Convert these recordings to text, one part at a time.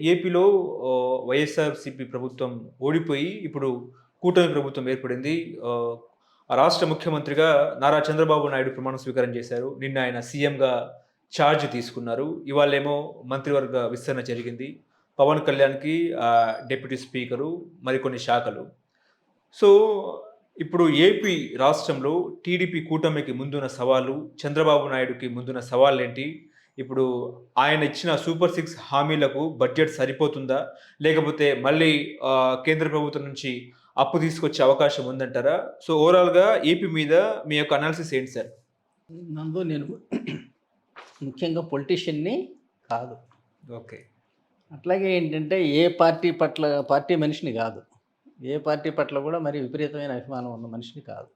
ఏపీలో ఆ, వైఎస్ఆర్సీపీ ప్రభుత్వం ఓడిపోయి ఇప్పుడు కూటమి ప్రభుత్వం ఏర్పడింది. ఆ, రాష్ట్ర ముఖ్యమంత్రిగా నారా చంద్రబాబు నాయుడు ప్రమాణ స్వీకారం చేశారు. నిన్న ఆయన సీఎంగా ఛార్జ్ తీసుకున్నారు. ఇవాళేమో మంత్రివర్గ విస్తరణ జరిగింది. పవన్ కళ్యాణ్కి డిప్యూటీ స్పీకరు మరికొన్ని శాఖలు. సో ఇప్పుడు ఏపీ రాష్ట్రంలో టీడీపీ కూటమికి ముందున్న సవాలు చంద్రబాబు నాయుడుకి ముందున్న సవాళ్ళు ఏంటి ఇప్పుడు ఆయన ఇచ్చిన సూపర్ సిక్స్ హామీలకు బడ్జెట్ సరిపోతుందా? లేకపోతే మళ్ళీ కేంద్ర ప్రభుత్వం నుంచి అప్పు తీసుకొచ్చే అవకాశం ఉందంటారా? సో ఓవరాల్గా ఏపీ మీద మీ యొక్క అనాలిసిస్ ఏంటి సార్? నందు నేను ముఖ్యంగా పొలిటీషియన్ని కాదు. ఓకే. అట్లాగే ఏంటంటే ఏ పార్టీ పట్ల పార్టీ మనిషిని కాదు. ఏ పార్టీ పట్ల కూడా మరి విపరీతమైన అభిమానం ఉన్న మనిషిని కాదు.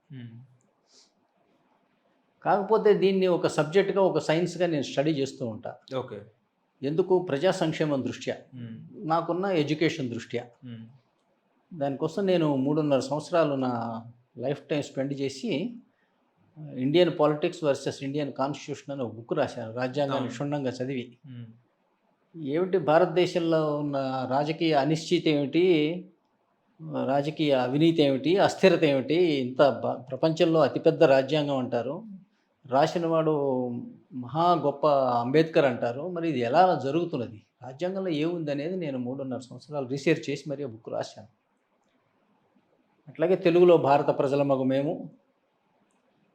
కాకపోతే దీన్ని ఒక సబ్జెక్ట్గా ఒక సైన్స్గా నేను స్టడీ చేస్తూ ఉంటా. ఓకే. ఎందుకు? ప్రజా సంక్షేమం దృష్ట్యా. నాకున్న ఎడ్యుకేషన్ దృష్ట్యా. దానికోసం నేను మూడున్నర సంవత్సరాలు నా లైఫ్ టైం స్పెండ్ చేసి Indian politics versus Indian constitution అని ఒక బుక్ రాశాను. రాజ్యాంగాన్ని. క్షుణ్ణంగా చదివి. ఏమిటి? భారతదేశంలో ఉన్న రాజకీయ అనిశ్చితి ఏమిటి? రాజకీయ అవినీతి ఏమిటి? అస్థిరత ఏమిటి? ఇంత ప్రపంచంలో అతిపెద్ద రాజ్యాంగం అంటారు. రాసినవాడు మహా గొప్ప అంబేద్కర్ అంటారు. మరి ఇది ఎలా జరుగుతున్నది? రాజ్యాంగంలో ఏముంది అనేది నేను మూడున్నర సంవత్సరాలు రీసెర్చ్ చేసి మరి ఆ బుక్ రాశాను. అట్లాగే తెలుగులో భారత ప్రజల మగు మేము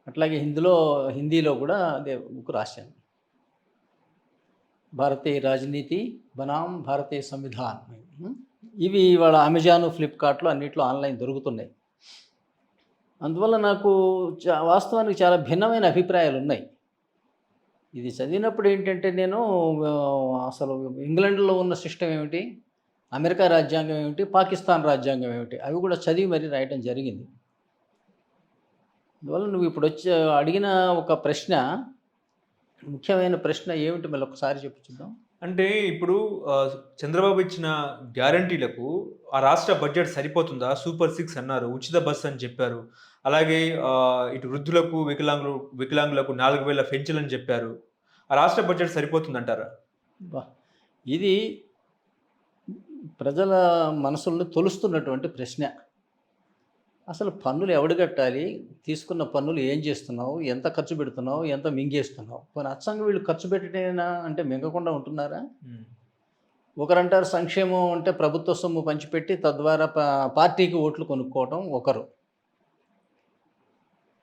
అట్లాగే హిందీలో హిందీలో కూడా అదే బుక్ రాశాను. భారతీయ రాజనీతి బనాం భారతీయ సంవిధాన్. ఇవి ఇవాళ అమెజాన్ ఫ్లిప్కార్ట్లో అన్నిట్లో ఆన్లైన్ దొరుకుతున్నాయి. అందువల్ల నాకు చా- వాస్తవానికి చాలా భిన్నమైన అభిప్రాయాలు ఉన్నాయి. ఇది చదివినప్పుడు ఏంటంటే నేను అసలు ఇంగ్లాండ్లో ఉన్న సిస్టమ్ ఏమిటి? అమెరికా రాజ్యాంగం ఏమిటి? పాకిస్తాన్ రాజ్యాంగం ఏమిటి? అవి కూడా చదివి మరీ రాయటం జరిగింది. అందువల్ల నువ్వు ఇప్పుడు వచ్చి అడిగిన ఒక ప్రశ్న ముఖ్యమైన ప్రశ్న ఏమిటి మళ్ళీ ఒకసారి చెప్పు చూద్దాం. అంటే ఇప్పుడు చంద్రబాబు ఇచ్చిన గ్యారంటీలకు ఆ రాష్ట్ర బడ్జెట్ సరిపోతుందా? సూపర్ సిక్స్ అన్నారు ఉచిత బస్ అని చెప్పారు. అలాగే ఇటు వృద్ధులకు వికలాంగులు వికలాంగులకు నాలుగు వేల పెన్షన్లని చెప్పారు. ఆ రాష్ట్ర బడ్జెట్ సరిపోతుందంటారా? ఇది ప్రజల మనసుల్ని తొలుస్తున్నటువంటి ప్రశ్న. అసలు పన్నులు ఎవడు కట్టాలి? తీసుకున్న పన్నులు ఏం చేస్తున్నావు? ఎంత ఖర్చు పెడుతున్నావు? ఎంత మింగేస్తున్నావు? పోనీ అచ్చంగా వీళ్ళు ఖర్చు పెట్టేనా అంటే మింగకుండా ఉంటున్నారా? ఒకరంటారు సంక్షేమం అంటే ప్రభుత్వ సొమ్ము పంచిపెట్టి తద్వారా పార్టీకి ఓట్లు కొనుక్కోవటం ఒకరు.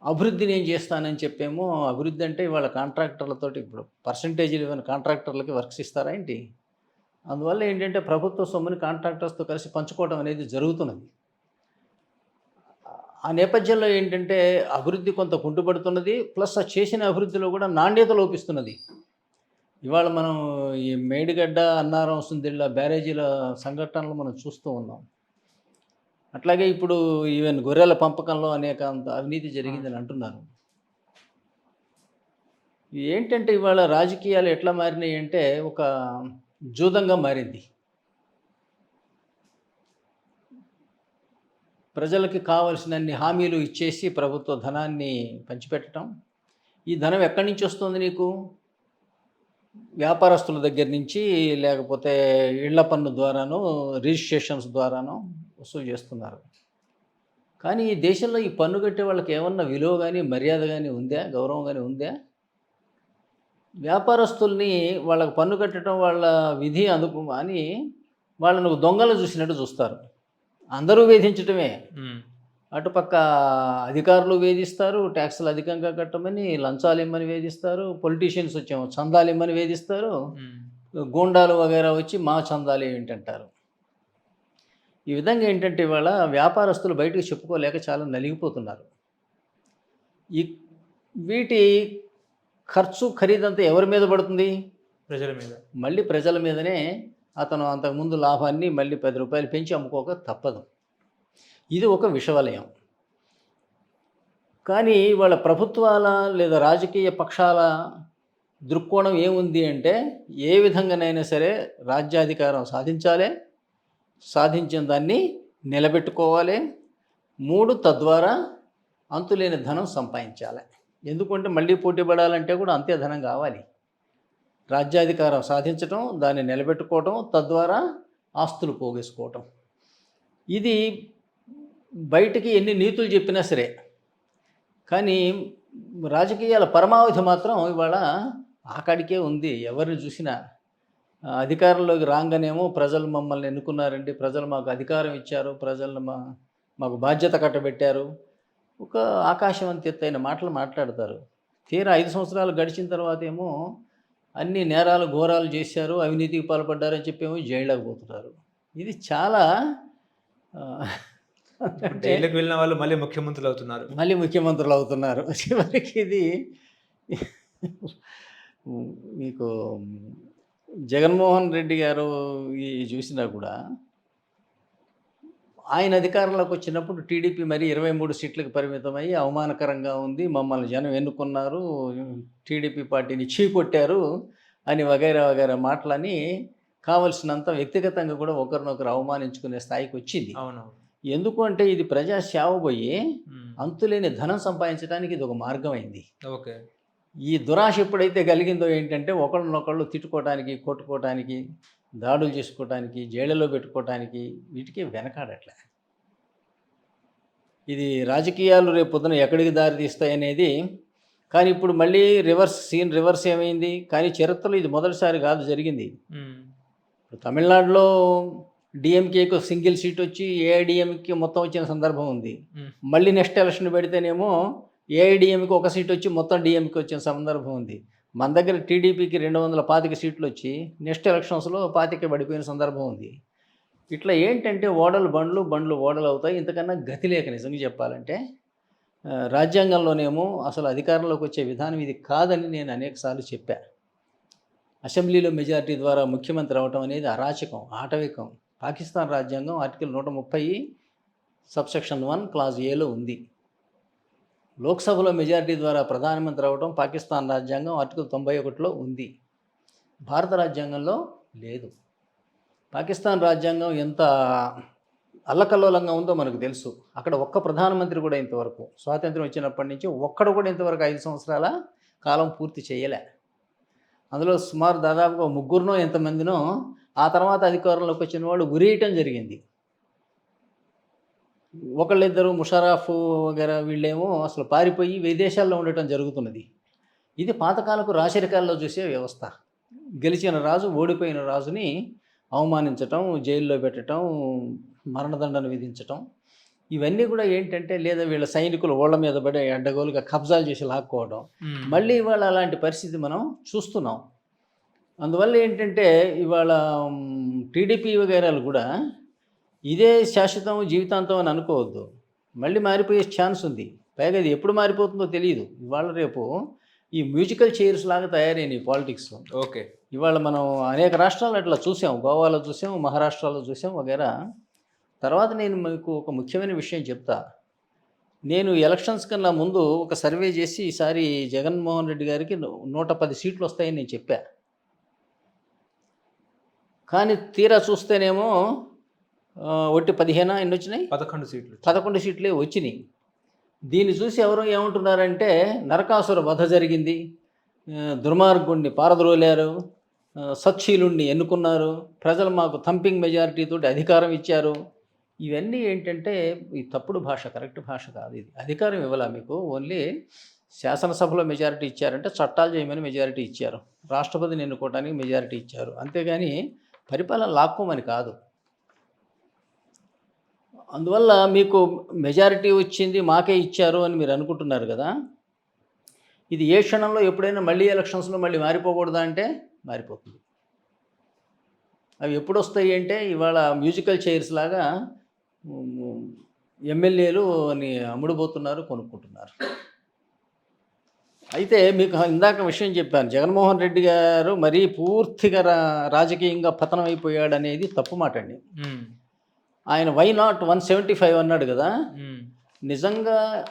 అభివృద్ధిని ఏం చేస్తానని చెప్పేమో అభివృద్ధి అంటే ఇవాళ కాంట్రాక్టర్లతోటి ఇప్పుడు పర్సంటేజీలు ఇవ్వని కాంట్రాక్టర్లకి వర్క్స్ ఇస్తారా ఏంటి? అందువల్ల ఏంటంటే ప్రభుత్వ సొమ్ముని కాంట్రాక్టర్స్తో కలిసి పంచుకోవడం అనేది జరుగుతున్నది. ఆ నేపథ్యంలో ఏంటంటే అభివృద్ధి కొంత కుంటుపడుతున్నది ప్లస్ ఆ చేసిన అభివృద్ధిలో కూడా నాణ్యత లోపిస్తున్నది. ఇవాళ మనం ఈ మేడిగడ్డ అన్నారం సుందిళ్ళ బ్యారేజీల సంఘటనలు మనం చూస్తూ ఉన్నాం. అట్లాగే ఇప్పుడు ఈవెన్ గొర్రెల పంపకంలో అనేక అవినీతి జరిగిందని అంటున్నారు. ఏంటంటే ఇవాళ రాజకీయాలు ఎట్లా మారినాయి అంటే ఒక జూదంగా మారింది. ప్రజలకి కావలసినన్ని హామీలు ఇచ్చేసి ప్రభుత్వ ధనాన్ని పంచిపెట్టడం. ఈ ధనం ఎక్కడి నుంచి వస్తుంది నీకు? వ్యాపారస్తుల దగ్గర నుంచి లేకపోతే ఇళ్ళ పన్ను ద్వారానో రిజిస్ట్రేషన్స్ ద్వారానో వసూలు చేస్తున్నారు. కానీ ఈ దేశంలో ఈ పన్ను కట్టే వాళ్ళకి ఏమన్నా విలువ కానీ మర్యాద కానీ ఉందా? గౌరవం కానీ ఉందా? వ్యాపారస్తుల్ని వాళ్ళకి పన్ను కట్టడం వాళ్ళ విధి అందుకు అని వాళ్ళను దొంగలు చూసినట్టు చూస్తారు. అందరూ వేధించటమే. అటుపక్క అధికారులు వేధిస్తారు ట్యాక్సులు అధికంగా కట్టమని లంచాలు ఇమ్మని వేధిస్తారు పొలిటీషియన్స్ వచ్చేమో చందాలు ఇమ్మని వేధిస్తారు. గూండాలు వగైరా వచ్చి మా చందాలు ఏంటంటారు? ఈ విధంగా ఏంటంటే ఇవాళ వ్యాపారస్తులు బయటకు చెప్పుకోలేక చాలా నలిగిపోతున్నారు. ఈ వీటి ఖర్చు ఖరీదంతా ఎవరి మీద పడుతుంది? ప్రజల మీద. మళ్ళీ ప్రజల మీదనే అతను అంతకుముందు లాభాన్ని మళ్ళీ పది రూపాయలు పెంచి అమ్ముకోక తప్పదు. ఇది ఒక విషవలయం. కానీ వాళ్ళ ప్రభుత్వాల లేదా రాజకీయ పక్షాల దృక్కోణం ఏముంది అంటే ఏ విధంగానైనా సరే రాజ్యాధికారం సాధించాలి సాధించిన దాన్ని నిలబెట్టుకోవాలి. మూడు తద్వారా అంతులేని ధనం సంపాదించాలి. ఎందుకంటే మళ్ళీ పోటీ పడాలంటే కూడా అంతే ధనం కావాలి. రాజ్యాధికారం సాధించటం దాన్ని నిలబెట్టుకోవటం తద్వారా ఆస్తులు పోగేసుకోవటం. ఇది బయటికి ఎన్ని నీతులు చెప్పినా సరే కానీ రాజకీయాల పరమావధి మాత్రం ఇవాళ ఆకాడికే ఉంది. ఎవరిని చూసినా అధికారంలోకి రాగానేమో ప్రజలు మమ్మల్ని ఎన్నుకున్నారండి. ప్రజలు మాకు అధికారం ఇచ్చారు. ప్రజలు మా మాకు బాధ్యత కట్టబెట్టారు. ఒక ఆకాశం ఎత్తైన మాటలు మాట్లాడతారు. తీరా ఐదు సంవత్సరాలు గడిచిన తర్వాత ఏమో అన్ని నేరాలు ఘోరాలు చేశారు. అవినీతికి పాల్పడ్డారని చెప్పేమో జైళ్ళకి పోతున్నారు. ఇది చాలా జైలుకి వెళ్ళిన వాళ్ళు మళ్ళీ ముఖ్యమంత్రులు అవుతున్నారు. మళ్ళీ ముఖ్యమంత్రులు అవుతున్నారు. చివరికి ఇది మీకు జగన్మోహన్ రెడ్డి గారు చూసినా కూడా ఆయన అధికారంలోకి వచ్చినప్పుడు టీడీపీ మరి ఇరవై మూడు సీట్లకు పరిమితమై అవమానకరంగా ఉంది. మమ్మల్ని జనం ఎన్నుకున్నారు. టీడీపీ పార్టీని చీకొట్టారు అని వగైరా వగైరా మాటలని కావలసినంత వ్యక్తిగతంగా కూడా ఒకరినొకరు అవమానించుకునే స్థాయికి వచ్చింది. అవును ఎందుకు అంటే ఇది ప్రజా సేవ పోయి. అంతులేని ధనం సంపాదించడానికి ఇది ఒక మార్గం అయింది ఓకే. ఈ దురాశ ఎప్పుడైతే కలిగిందో ఏంటంటే ఒకళ్ళనొకళ్ళు తిట్టుకోవటానికి కొట్టుకోవటానికి దాడులు చేసుకోవటానికి జైళ్ళలో పెట్టుకోవటానికి వీటికి వెనకాడట్లే ఇది రాజకీయాలు రేపు పొద్దున ఎక్కడికి దారి తీస్తాయనేది కానీ ఇప్పుడు మళ్ళీ రివర్స్ సీన్ రివర్స్ ఏమైంది కానీ చరిత్రలో ఇది మొదటిసారి కాదు జరిగింది. ఇప్పుడు తమిళనాడులో డిఎంకేకి సింగిల్ సీట్ వచ్చి ఏఐడిఎంకి మొత్తం వచ్చిన సందర్భం ఉంది. మళ్ళీ నెక్స్ట్ ఎలక్షన్ పెడితేనేమో ఏఐడిఎంకి ఒక సీట్ వచ్చి మొత్తం డిఎంకి వచ్చిన సందర్భం ఉంది. మన దగ్గర టీడీపీకి రెండు వందల పాతిక సీట్లు వచ్చి నెక్స్ట్ ఎలక్షన్స్లో పాతిక పడిపోయిన సందర్భం ఉంది. ఇట్లా ఏంటంటే ఓడలు బండ్లు బండ్లు ఓడలు అవుతాయి. ఇంతకన్నా గతి లేక నిజంగా చెప్పాలంటే రాజ్యాంగంలోనేమో అసలు అధికారంలోకి వచ్చే విధానం ఇది కాదని నేను అనేకసార్లు చెప్పా. అసెంబ్లీలో మెజారిటీ ద్వారా ముఖ్యమంత్రి అవటం అనేది అరాచకం ఆటవికం. పాకిస్తాన్ రాజ్యాంగం ఆర్టికల్ నూట ముప్పై సబ్సెక్షన్ వన్ క్లాజ్ ఏలో ఉంది. లోక్సభలో మెజారిటీ ద్వారా ప్రధానమంత్రి అవడం పాకిస్తాన్ రాజ్యాంగం ఆర్టికల్ తొంభై ఒకటిలో ఉంది. భారత రాజ్యాంగంలో లేదు. పాకిస్తాన్ రాజ్యాంగం ఎంత అల్లకల్లోలంగా ఉందో మనకు తెలుసు. అక్కడ ఒక్క ప్రధానమంత్రి కూడా ఇంతవరకు స్వాతంత్రం వచ్చినప్పటి నుంచి ఒక్కడు కూడా ఇంతవరకు ఐదు సంవత్సరాల కాలం పూర్తి చేయలే. అందులో సుమారు దాదాపుగా ముగ్గురునో ఎంతమందినో ఆ తర్వాత అధికారంలోకి వచ్చిన వాళ్ళు ఉరేయటం జరిగింది. ఒకళ్ళిద్దరు ముషారఫ్ వగేరా వీళ్ళేమో అసలు పారిపోయి విదేశాల్లో ఉండటం జరుగుతున్నది. ఇది పాతకాలపు రాశరికాల్లో చూసే వ్యవస్థ. గెలిచిన రాజు ఓడిపోయిన రాజుని అవమానించటం జైల్లో పెట్టడం మరణదండన విధించటం. ఇవన్నీ కూడా ఏంటంటే లేదా వీళ్ళ సైనికులు ఓళ్ళ మీద పడి అడ్డగోలుగా కబ్జాలు చేసి లాక్కోవడం. మళ్ళీ ఇవాళ అలాంటి పరిస్థితి మనం చూస్తున్నాం. అందువల్ల ఏంటంటే ఇవాళ టీడీపీ వగైరాలు కూడా ఇదే శాశ్వతం జీవితాంతం అని అనుకోవద్దు. మళ్ళీ మారిపోయే ఛాన్స్ ఉంది. పైగా ఇది ఎప్పుడు మారిపోతుందో తెలియదు ఇవాళ రేపు ఈ మ్యూజికల్ చైర్స్ లాగా తయారైనాయి పాలిటిక్స్. ఓకే. ఇవాళ మనం అనేక రాష్ట్రాల్లో అట్లా చూసాం. గోవాలో చూసాం మహారాష్ట్రలో చూసాం వగేరా. తర్వాత నేను మీకు ఒక ముఖ్యమైన విషయం చెప్తా. నేను ఎలక్షన్స్ కన్నా ముందు ఒక సర్వే చేసి ఈసారి జగన్మోహన్ రెడ్డి గారికి నూట పది సీట్లు వస్తాయని నేను చెప్పా. కానీ తీరా చూస్తేనేమో ఒట్టి పదిహేనా? ఎన్ని వచ్చినాయి పదకొండు సీట్లు పదకొండు సీట్లే వచ్చినాయి. దీన్ని చూసి ఎవరు ఏమంటున్నారంటే నరకాసుర వధ జరిగింది. దుర్మార్గుణ్ణి పారద్రోలారు. సత్శీలుణ్ణి ఎన్నుకున్నారు. ప్రజలు మాకు థంపింగ్ మెజారిటీతో అధికారం ఇచ్చారు. ఇవన్నీ ఏంటంటే ఈ తప్పుడు భాష కరెక్ట్ భాష కాదు ఇది. అధికారం ఇవ్వాల మీకు? ఓన్లీ శాసనసభలో మెజారిటీ ఇచ్చారంటే చట్టాలు చేయమని మెజారిటీ ఇచ్చారు. రాష్ట్రపతిని ఎన్నుకోవడానికి మెజారిటీ ఇచ్చారు. అంతేగాని పరిపాలన లాక్కోమని కాదు. అందువల్ల మీకు మెజారిటీ వచ్చింది మాకే ఇచ్చారు అని మీరు అనుకుంటున్నారు కదా? ఇది ఏ క్షణంలో ఎప్పుడైనా మళ్ళీ ఎలక్షన్స్లో మళ్ళీ మారిపోకూడదా అంటే? మారిపోతుంది అవి ఎప్పుడు వస్తాయి అంటే ఇవాళ మ్యూజికల్ చైర్స్ లాగా ఎమ్మెల్యేలు అని అమ్ముడుపోతున్నారు కొనుక్కుంటున్నారు. అయితే మీకు ఇందాక విషయం చెప్పాను జగన్మోహన్ రెడ్డి గారు మరీ పూర్తిగా రా- రాజకీయంగా పతనం అయిపోయాడు అనేది తప్పు మాట అండి ఆయన why not one seventy five అన్నాడు కదా. నిజంగా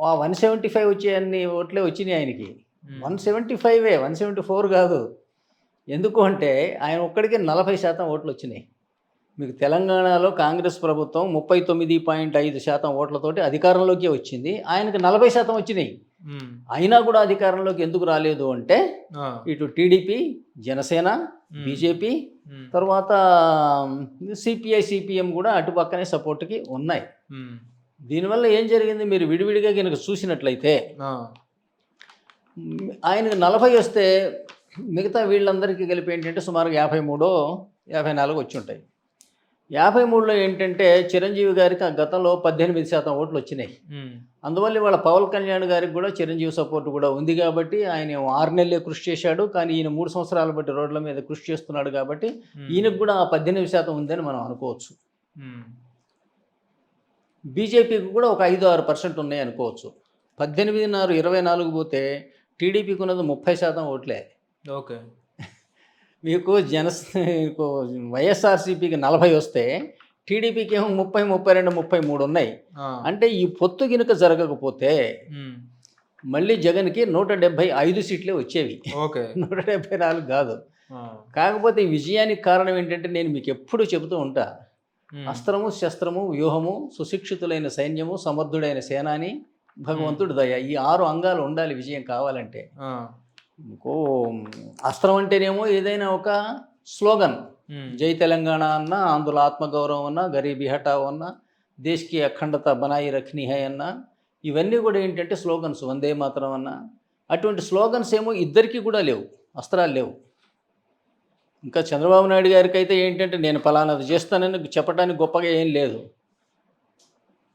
ఆ వన్ సెవెంటీ ఫైవ్ వచ్చే అన్ని ఓట్లే వచ్చినాయి ఆయనకి. వన్ సెవెంటీ ఫైవే వన్ సెవెంటీ ఫోర్ కాదు. ఎందుకు అంటే ఆయన ఒక్కడికి నలభై శాతం ఓట్లు వచ్చినాయి. మీకు తెలంగాణలో కాంగ్రెస్ ప్రభుత్వం ముప్పై తొమ్మిది పాయింట్ ఐదు శాతం ఓట్లతోటి అధికారంలోకి వచ్చింది. ఆయనకి నలభై శాతం వచ్చినాయి. అయినా కూడా అధికారంలోకి ఎందుకు రాలేదు అంటే ఇటు టీడీపీ జనసేన బీజేపీ తర్వాత సిపిఐ సిపిఎం కూడా అటు పక్కనే సపోర్ట్కి ఉన్నాయి. దీనివల్ల ఏం జరిగింది? మీరు విడివిడిగా కనుక చూసినట్లయితే ఆయనకు నలభై వస్తే మిగతా వీళ్ళందరికీ కలిపి ఏంటంటే సుమారు యాభై మూడో యాభై నాలుగు వచ్చి ఉంటాయి. యాభై మూడులో ఏంటంటే చిరంజీవి గారికి ఆ గతంలో పద్దెనిమిది శాతం ఓట్లు వచ్చినాయి. అందువల్ల వాళ్ళ పవన్ కళ్యాణ్ గారికి కూడా చిరంజీవి సపోర్ట్ కూడా ఉంది కాబట్టి ఆయన ఆరు నెలలే కృషి చేశాడు కానీ ఈయన మూడు సంవత్సరాలు బట్టి రోడ్ల మీద కృషి చేస్తున్నాడు కాబట్టి ఈయనకు కూడా ఆ పద్దెనిమిది శాతం ఉందని మనం అనుకోవచ్చు. బీజేపీకి కూడా ఒక ఐదు ఆరు పర్సెంట్ ఉన్నాయి అనుకోవచ్చు. పద్దెనిమిదిన్నర ఇరవై నాలుగు పోతే టీడీపీకి ఉన్నది ముప్పై శాతం ఓట్లే. ఓకే. మీకు జన మీకు వైఎస్ఆర్సీపీకి నలభై వస్తే టీడీపీకి ఏమో ముప్పై ముప్పై రెండు ముప్పై మూడు ఉన్నాయి. అంటే ఈ పొత్తు గినుక జరగకపోతే మళ్ళీ జగన్కి నూట డెబ్భై ఐదు సీట్లే వచ్చేవి. ఓకే. నూట డెబ్భై నాలుగు కాదు. కాకపోతే ఈ విజయానికి కారణం ఏంటంటే నేను మీకు ఎప్పుడు చెబుతూ ఉంటా. అస్త్రము శస్త్రము వ్యూహము సుశిక్షితులైన సైన్యము సమర్థుడైన సేనాని భగవంతుడు దయ ఈ ఆరు అంగాలు ఉండాలి విజయం కావాలంటే. ఇంకో అస్త్రం అంటేనేమో ఏదైనా ఒక స్లోగన్. జై తెలంగాణ అన్న ఆంధ్రుల ఆత్మగౌరవం అన్న గరీబీ హటావ్ అన్న దేశ్కి అఖండత బనాయి రఖ్ని హై అన్న ఇవన్నీ కూడా ఏంటంటే స్లోగన్స్ వందే మాత్రం అన్న. అటువంటి స్లోగన్స్ ఏమో ఇద్దరికీ కూడా లేవు అస్త్రాలు లేవు. ఇంకా చంద్రబాబు నాయుడు గారికి అయితే ఏంటంటే నేను ఫలానాది చేస్తానని చెప్పడానికి గొప్పగా ఏం లేదు.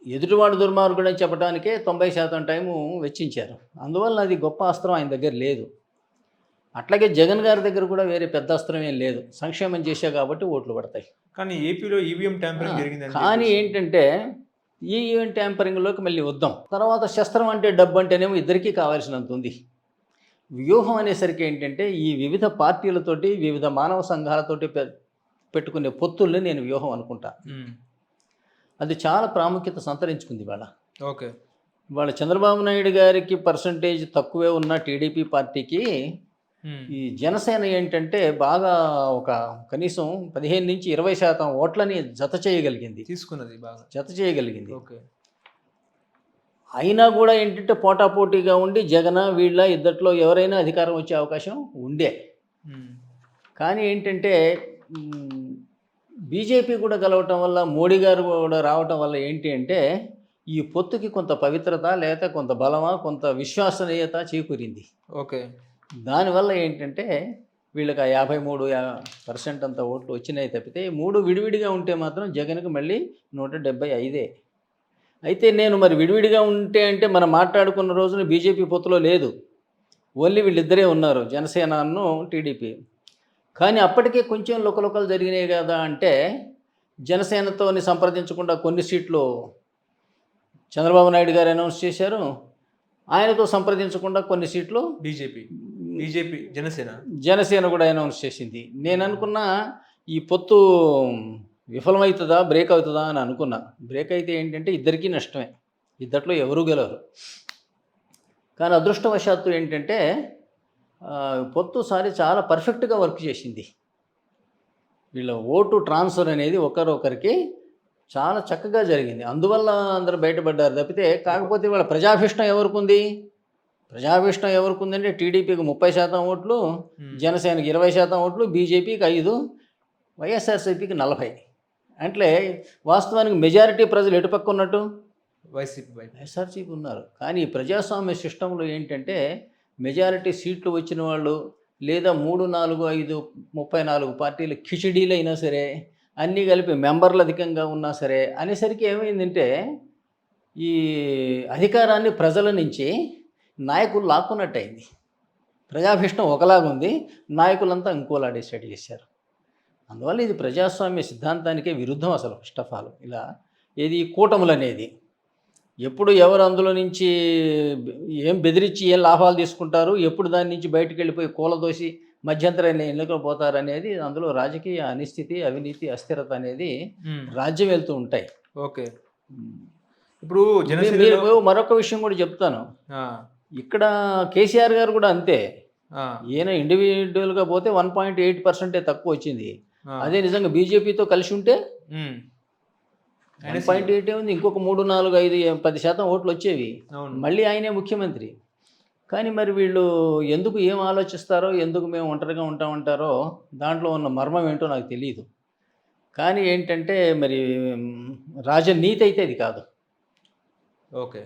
ఎదుటివాడు దుర్మార్గుడు అని చెప్పడానికే తొంభై శాతం టైము వెచ్చించారు. అందువల్ల అది గొప్ప అస్త్రం ఆయన దగ్గర లేదు. అట్లాగే జగన్ గారి దగ్గర కూడా వేరే పెద్ద అస్త్రం ఏం లేదు. సంక్షేమం చేశా కాబట్టి ఓట్లు పడతాయి. కానీ ఏపీలో ఈవీఎం ట్యాంపరింగ్ జరిగిందని కానీ ఏంటంటే ఈ ఈవెంట్ ట్యాంపరింగ్లోకి మళ్ళీ వద్దాం. తర్వాత శస్త్రం అంటే డబ్బు అంటేనేమో ఇద్దరికీ కావాల్సినంత ఉంది. వ్యూహం అనేసరికి ఏంటంటే ఈ వివిధ పార్టీలతోటి వివిధ మానవ సంఘాలతోటి పె- పెట్టుకునే పొత్తుల్ని నేను వ్యూహం అనుకుంటా. అది చాలా ప్రాముఖ్యత సంతరించుకుంది ఇవాళ. ఓకే. ఇవాళ చంద్రబాబు నాయుడు గారికి పర్సంటేజ్ తక్కువే ఉన్న టీడీపీ పార్టీకి ఈ జనసేన ఏంటంటే బాగా ఒక కనీసం పదిహేను నుంచి ఇరవై శాతం ఓట్లని జత చేయగలిగింది. తీసుకున్నది బాగా. జత చేయగలిగింది. ఓకే. అయినా కూడా ఏంటంటే పోటాపోటీగా ఉండి జగన్ వీళ్ళ ఇద్దట్లో ఎవరైనా అధికారం వచ్చే అవకాశం ఉండే. కానీ ఏంటంటే బీజేపీ కూడా కలవటం వల్ల మోడీ గారు కూడా రావటం వల్ల ఏంటి అంటే ఈ పొత్తుకి కొంత పవిత్రత లేదా కొంత బలమా కొంత విశ్వసనీయత చేకూరింది. ఓకే. దానివల్ల ఏంటంటే వీళ్ళకి ఆ యాభై మూడు పర్సెంట్ అంత ఓట్లు వచ్చినాయి తప్పితే మూడు విడివిడిగా ఉంటే మాత్రం జగన్కి మళ్ళీ నూట డెబ్బై ఐదే. అయితే నేను మరి విడివిడిగా ఉంటే అంటే మనం మాట్లాడుకున్న రోజున బీజేపీ పొత్తులో లేదు. ఓన్లీ వీళ్ళిద్దరే ఉన్నారు జనసేనను టీడీపీ. కానీ అప్పటికే కొంచెం లొకలొకలు జరిగినాయి కదా అంటే జనసేనతోని సంప్రదించకుండా కొన్ని సీట్లు చంద్రబాబు నాయుడు గారు అనౌన్స్ చేశారు. ఆయనతో సంప్రదించకుండా కొన్ని సీట్లు బీజేపీ. బీజేపీ జనసేన? జనసేన కూడా అనౌన్స్ చేసింది. నేను అనుకున్నా ఈ పొత్తు విఫలమవుతుందా బ్రేక్ అవుతుందా అని అనుకున్నా. బ్రేక్ అయితే ఏంటంటే ఇద్దరికీ నష్టమే. ఇద్దట్లో ఎవరు గెలవరు. కానీ అదృష్టవశాత్తు ఏంటంటే పొత్తుసారి పొత్తు సారి చాలా పర్ఫెక్ట్గా వర్క్ చేసింది. వీళ్ళ ఓటు ట్రాన్స్ఫర్ అనేది ఒకరొకరికి చాలా చక్కగా జరిగింది. అందువల్ల అందరూ బయటపడ్డారు తప్పితే కాకపోతే వాళ్ళ ప్రజాభిష్టం ఎవరికి ఉంది? ప్రజాభిష్టం ఎవరికి ఉందంటే టీడీపీకి ముప్పై శాతం ఓట్లు జనసేనకి ఇరవై శాతం ఓట్లు బీజేపీకి ఐదు వైఎస్ఆర్సీపీకి నలభై. అంటే వాస్తవానికి మెజారిటీ ప్రజలు ఎటుపక్క ఉన్నట్టు? వైసీపీ వైఎస్ఆర్సీపీ ఉన్నారు. కానీ ప్రజాస్వామ్య సిస్టంలో ఏంటంటే మెజారిటీ సీట్లు వచ్చిన వాళ్ళు లేదా మూడు నాలుగు ఐదు ముప్పై నాలుగు పార్టీలు కిచిడీలు అయినా సరే అన్నీ కలిపి మెంబర్లు అధికంగా ఉన్నా సరే అనేసరికి ఏమైందంటే ఈ అధికారాన్ని ప్రజల నుంచి నాయకులు లాక్కున్నట్టు అయింది ప్రజాభిష్టం ఒకలాగుంది నాయకులంతా ఇంకోలా డిసైడ్ చేశారు. అందువల్ల ఇది ప్రజాస్వామ్య సిద్ధాంతానికే విరుద్ధం అసలు ఫస్ట్ ఆఫ్ ఆల్. ఇలా ఏది కూటములు అనేది ఎప్పుడు ఎవరు అందులో నుంచి ఏం బెదిరించి ఏం లాభాలు తీసుకుంటారు ఎప్పుడు దాని నుంచి బయటకు వెళ్ళిపోయి కూలదోసి మధ్యంతర ఎన్నికలు పోతారు అనేది అందులో రాజకీయ అనిస్థితి అవినీతి అస్థిరత అనేది రాజ్యం వెళ్తూ ఉంటాయి. ఓకే. ఇప్పుడు మరొక విషయం కూడా చెప్తాను. ఇక్కడ కేసీఆర్ గారు కూడా అంతే. ఈయన ఇండివిజువల్గా పోతే వన్ పాయింట్ ఎయిట్ పర్సెంటే తక్కువ వచ్చింది. అదే నిజంగా బీజేపీతో కలిసి ఉంటే వన్ పాయింట్ ఎయిట్ ఉంది. ఇంకొక మూడు నాలుగు ఐదు పది శాతం ఓట్లు వచ్చేవి. మళ్ళీ ఆయనే ముఖ్యమంత్రి. కానీ మరి వీళ్ళు ఎందుకు ఏం ఆలోచిస్తారో ఎందుకు మేము ఒంటరిగా ఉంటామంటారో దాంట్లో ఉన్న మర్మం ఏంటో నాకు తెలియదు కానీ ఏంటంటే మరి రాజనీతి అయితే ఇది కాదు. ఓకే.